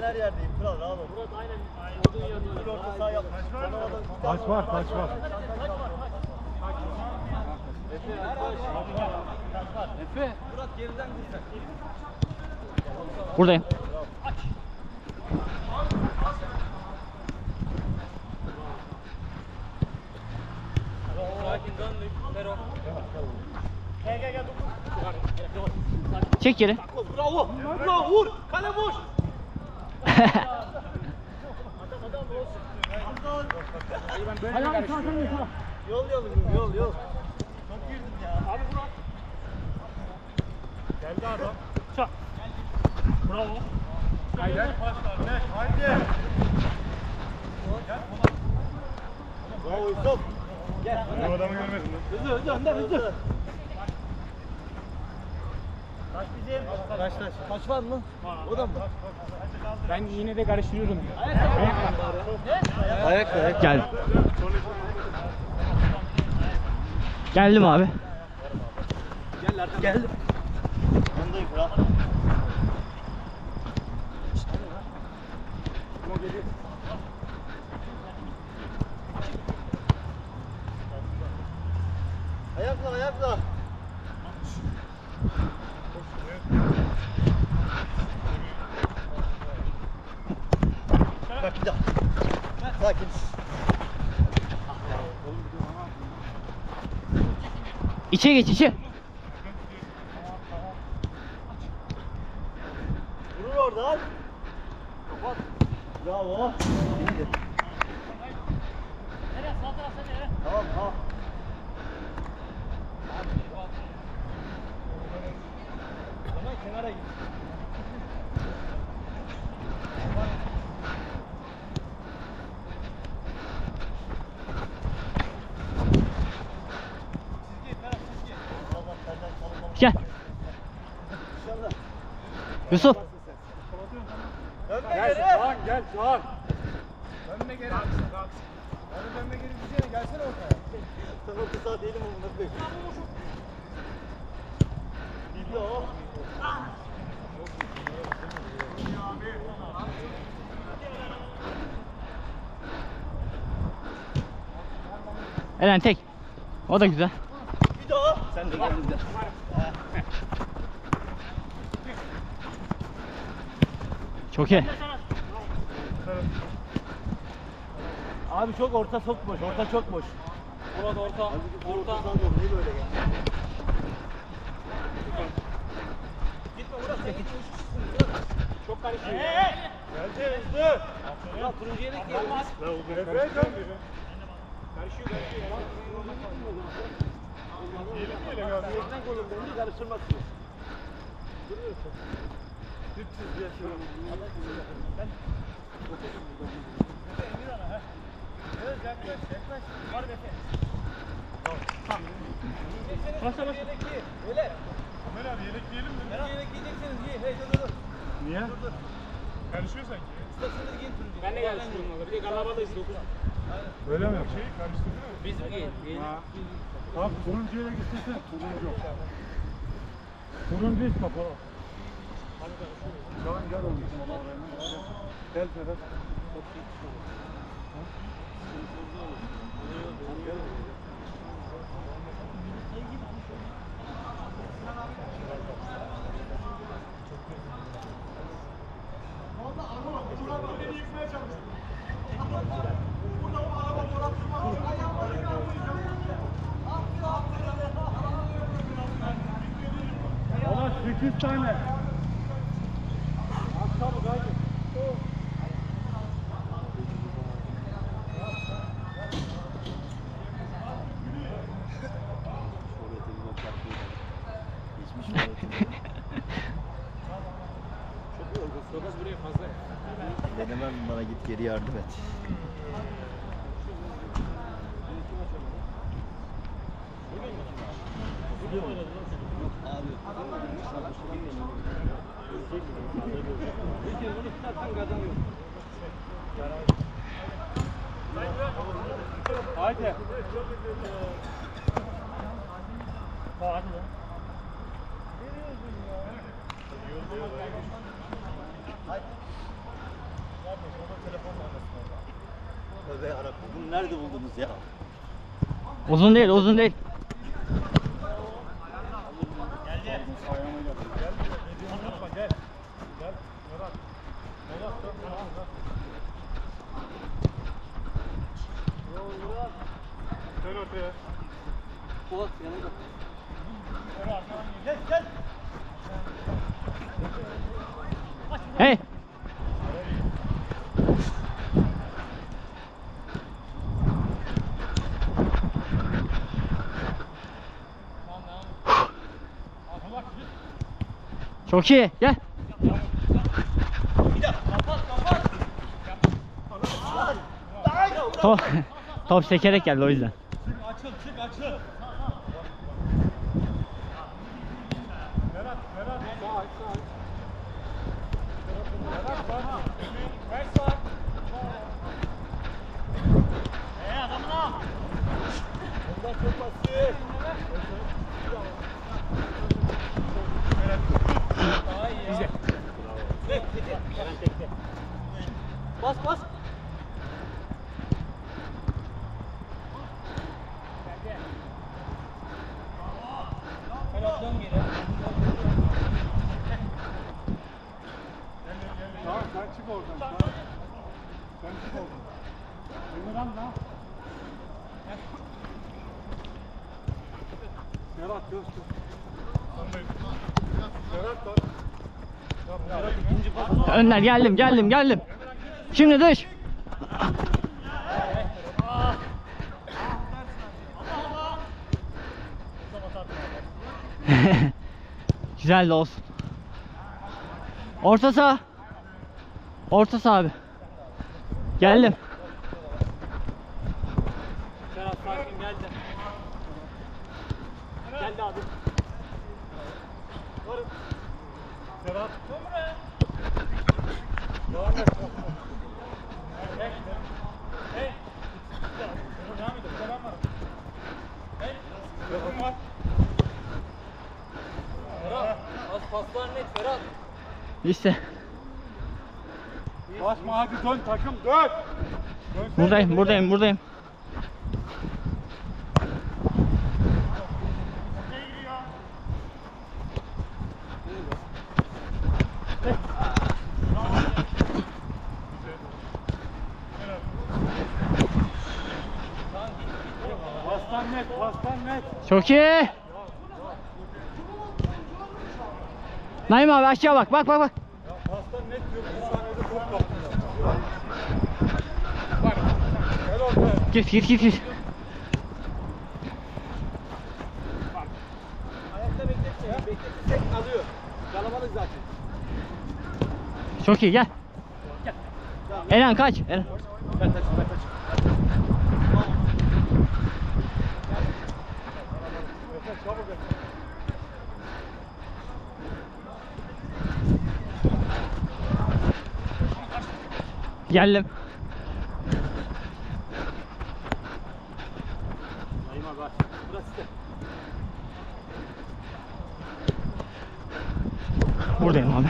Ben her yerdeyim. Kral rahat ol. Murat aynen. Olduğun yerde. Bir orta saha yapma. Taç var, taç var. Efe. Murat geriden güzel. Buradayım. Gel. Çek geri. Bravo. Bravo. Vur. Kale boş. Yol yol yol yol. Çok girdin ya. Abi Murat. Geldi adam. Çak. Bravo. Haydi. Haydi. Bravo Yusuf. Gel. Bu adamı görmedin mi? Hızlı hızlı önden hızlı. Taş. Taş taş. Var mı? O da mı? Ben yine de karıştırıyorum. Ayak ayak. Gel. Geldim abi. Gel artık. Geldim. Yanındayım kral. Ayakla ayakla. Bak bir daha. Sakin. İçe geç içe. Vurur oradan. Kapat. Bravo. İyidir. Nereye? Sağ tarafta nereye? Tamam tamam. Hemen kenara git. Yusuf. Dönme Gel geri. Doğan gel Doğan. Dönme geri. Yani dönme geri diyeceğine gelsene ortaya. Orta saha değilim amına koyayım. Bildi o. Eren tek. O da güzel. Bir o. Sen de geldin de. Çok iyi. Abi çok orta çok boş. Orta çok boş. Murat orta. Orta. Niye böyle gel? Gitme Murat sen Murat. Çok karışıyor. Geldi hızlı. Murat turuncuya denk gelmez. Efe dön. Karışıyor karışıyor. Ekran kolum dönünce karıştırmazsın. Duruyorsun. Dipsiz bir şey. Ben Emir ana ha. Evet yaklaş yaklaş. Var Efe. Başla başla. Yedek giy. Öyle. Ömer abi yelek giyelim mi? Her yedek giyeceksiniz giy. Hey dur dur dur. Niye? Karışıyor sanki. Ustasını giyin turuncu. Ben de geldim onunla. Bir de Galaba'dayız 9. Öyle mi? Şeyi karıştırıyor mu? Biz mi giyelim? Ha. Abi turuncuyla gitsin turuncu. Turuncu hiç kapalı. Tamam gel oğlum. Gel Ferhat. Ama 8 tane. Dokuz buraya fazla. Denemem bana git geri yardım et. Haydi. Tövbe yarabbim. Bunu nerede buldunuz ya? Uzun değil uzun değil. Gel. Gel. Murat dön. Ortaya. Polat yanına bak. Dön arkadan gel. Gel gel. Hey. Çok iyi. Gel. Top, top sekerek geldi o yüzden. Çık açıl çık açıl. Berat, Berat. Sağ aç, sağ aç. Berat, bak. Ver sağ. Ee adamına. Ondan çok basit. Daha iyi ya. Tek tek. Ben tekte. Bas bas. Ferhat dön geri. Tamam, sen çık oradan. Tamam. Sen çık oradan. Emirhan lan. Berat göster. İkinci pas. Önler geldim geldim geldim. Şimdi dış. Güzel de olsun. Orta saha. Orta saha abi. Geldim. Sakin geldi. Geldi abi. Devam et. Hey. Hey. Devam edin. Selam var. Hey. Yakın var. Ferhat. Az paslar net Ferhat. İşte. Basma hadi dön takım dön. Dönsene. Buradayım buradayım buradayım. Çok iyi. Naim abi aşağı bak bak bak bak. Pastan net diyor. Bir saniyede top kaptı. Gel. Git git git git. Ayakta bekletecek. Bekletirsek alıyor. Kalabalık zaten. Çok iyi gel. Eren kaç. Eren. Ben taç, ben. Efe çabuk et. Geldim. Buradayım abi.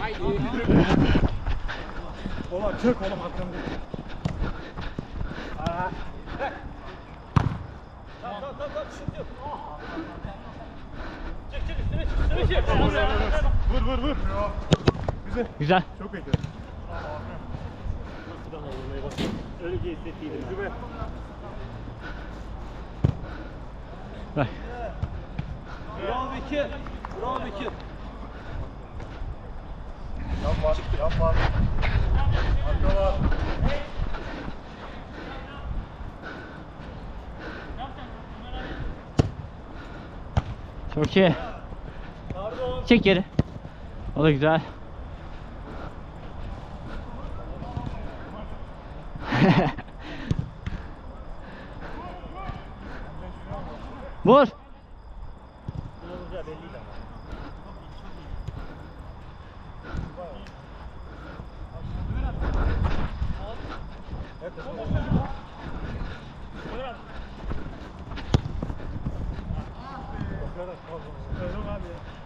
Haydi. Ola çök oğlum arkamda. Vur vur vur. Güzel. Güzel. Çok bak. Öyle bir hissettiydim. Güzel. Bak. Bravo Bekir. Bravo Bekir. Yan var. Yan var. Arka var. Çok iyi. Çek geri. O da güzel. Vur.